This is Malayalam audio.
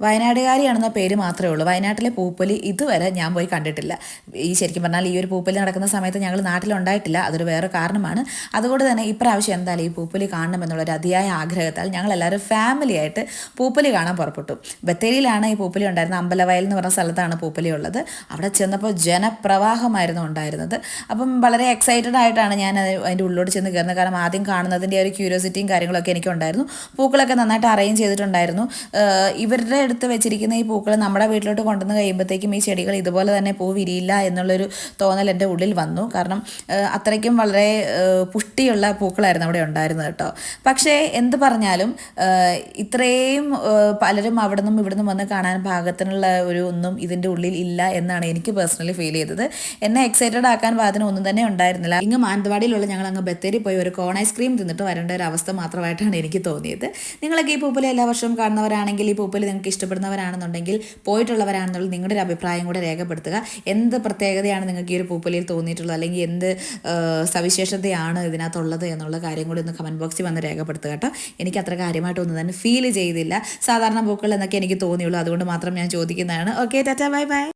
വയനാടുകാരിയാണെന്ന പേര് മാത്രമേ ഉള്ളൂ. വയനാട്ടിലെ പൂപ്പൊലി ഇതുവരെ ഞാൻ പോയി കണ്ടിട്ടില്ല. ഈ ശരിക്കും പറഞ്ഞാൽ ഈ ഒരു പൂപ്പൊലി നടക്കുന്ന സമയത്ത് ഞങ്ങൾ നാട്ടിലുണ്ടായിട്ടില്ല. അതൊരു വേറെ കാരണമാണ്. അതുകൊണ്ട് തന്നെ ഇപ്രാവശ്യം എന്തായാലും ഈ പൂപ്പൊലി കാണണമെന്നുള്ളൊരു അതിയായ ആഗ്രഹത്താൽ ഞങ്ങളെല്ലാവരും ഫാമിലി ആയിട്ട് പൂപ്പൊലി കാണാൻ പുറപ്പെട്ടു. ബത്തേരിയിലാണ് ഈ പൂപ്പൊലി ഉണ്ടായിരുന്നത്. അമ്പലവയൽ എന്ന് പറഞ്ഞ സ്ഥലത്താണ് പൂപ്പൊലി ഉള്ളത്. അവിടെ ചെന്നപ്പോൾ ജനപ്രവാഹമായിരുന്നു ഉണ്ടായിരുന്നത്. അപ്പം വളരെ എക്സൈറ്റഡ് ആയിട്ടാണ് ഞാൻ അതിന്റെ ഉള്ളിലോട്ട് ചെന്ന് കയറുന്നത്. കാരണം ആദ്യം കാണുന്നതിന്റെ ഒരു ക്യൂരിയോസിറ്റിയും കാര്യങ്ങളൊക്കെ എനിക്കുണ്ടായിരുന്നു. പൂക്കളൊക്കെ നന്നായിട്ട് അറേഞ്ച് ചെയ്തിട്ടുണ്ടായിരുന്നു. ഇവരുടെ അടുത്ത് വെച്ചിരിക്കുന്ന ഈ പൂക്കൾ നമ്മുടെ വീട്ടിലോട്ട് കൊണ്ടുവന്ന് കഴിയുമ്പോഴത്തേക്കും ഈ ചെടികൾ ഇതുപോലെ തന്നെ പൂ വിരിയില്ല എന്നുള്ളൊരു തോന്നൽ എന്റെ ഉള്ളിൽ വന്നു. കാരണം അത്രയ്ക്കും വളരെ പുഷ്ടിയുള്ള പൂക്കളായിരുന്നു അവിടെ ഉണ്ടായിരുന്നത് കേട്ടോ. പക്ഷേ എന്ത് പറഞ്ഞാലും ഇത്രയും പലരും അവിടെ നിന്നും ഇവിടെ നിന്നും വന്ന് കാണാൻ പാകത്തിനുള്ള ഒരു ഒന്നും ഇതിന്റെ ഉള്ളിൽ ഇല്ല എന്നാണ് എനിക്ക് പേഴ്സണലി ഫീൽ ചെയ്തത്. എന്നെ എക്സൈറ്റഡ് ആക്കാൻ പാകത്തിന് ഒന്നും തന്നെ ഉണ്ടായിരുന്നില്ല. ഇങ്ങ് മാനന്തവാടിയിലുള്ള ഞങ്ങൾ അങ്ങ് ബത്തേരി പോയി ഒരു കോൺ ഐസ്ക്രീം തിന്നിട്ട് വരേണ്ട ഒരു അവസ്ഥ മാത്രമായിട്ടാണ് എനിക്ക് തോന്നിയത്. നിങ്ങളൊക്കെ ഈ പൂപ്പലി എല്ലാ വർഷവും കാണുന്നവരാണെങ്കിൽ ഈ പൂപ്പലി നിങ്ങൾക്ക് ഇഷ്ടപ്പെടുന്നവരാണെന്നുണ്ടെങ്കിൽ പോയിട്ടുള്ളവരാണെന്നുള്ളത് നിങ്ങളുടെ ഒരു അഭിപ്രായം കൂടെ രേഖപ്പെടുത്തുക. എന്ത് പ്രത്യേകതയാണ് നിങ്ങൾക്ക് ഈ ഒരു പൂപ്പലിയിൽ തോന്നിയിട്ടുള്ളത്? അല്ലെങ്കിൽ എന്ത് സവിശേഷതയാണ് ഇതിനകത്തുള്ളത് എന്നുള്ള കാര്യം കൂടി ഒന്ന് കമന്റ് ബോക്സിൽ വന്ന് രേഖപ്പെടുത്തുക കേട്ടോ. എനിക്ക് അത്ര കാര്യമായിട്ടൊന്നും തന്നെ ഫീൽ ചെയ്തില്ല. സാധാരണ പൂക്കൾ എന്നൊക്കെ എനിക്ക് തോന്നിയുള്ളൂ. അതുകൊണ്ട് മാത്രം ഞാൻ ചോദിക്കുന്നതാണ്. Okay Tata bye bye